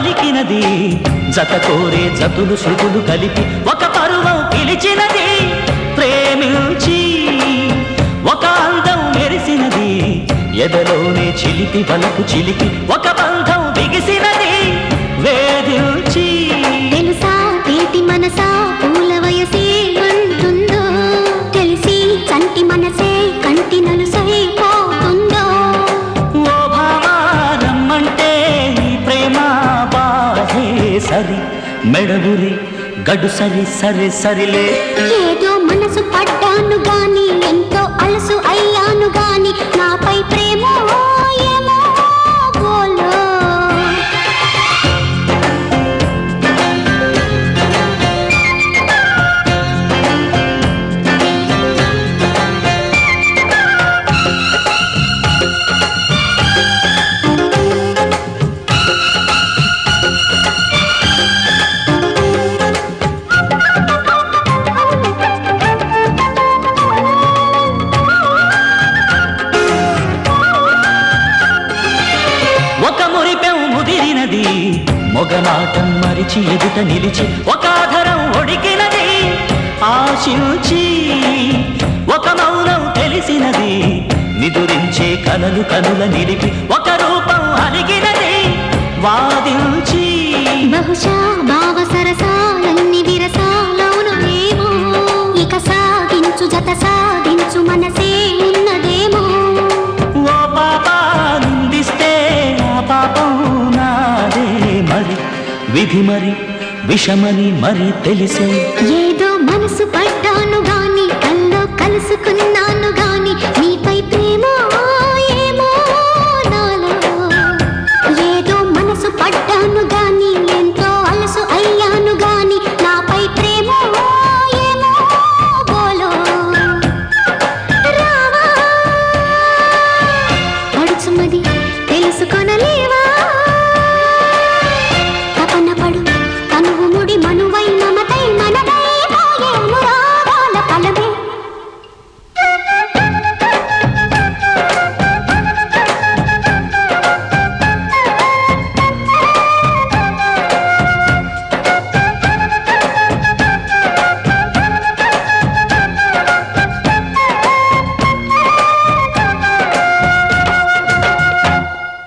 పలికినది. జత కోరే జతులు శృతులు కలిపి ఒక పరువం పిలిచినది. ప్రేమించి ఒక అందం మెరిసినది. ఎదలోనే చిలిపి వలకు చిలిపి ఒక బంధం బిగిసినది. వేధించి మెడబురి గడు సరి సరి సరిలే. ఏదో మనసు పడ్డాను గాని ఎంత మురిపెం మొగమాటం మరిచి ఎదుట నిలిచి ఒక ఆధరం ఒడికినది. ఆశించి ఒక మౌనం తెలిసినది. నిదురించే కలలు కనుల నిలిపి ఒక రూపం అలిగినది. వాదించి బహుశా భావ సరసా విధి మరి విషమని మరి తెలిసే. ఏదో మనసు పడ్డ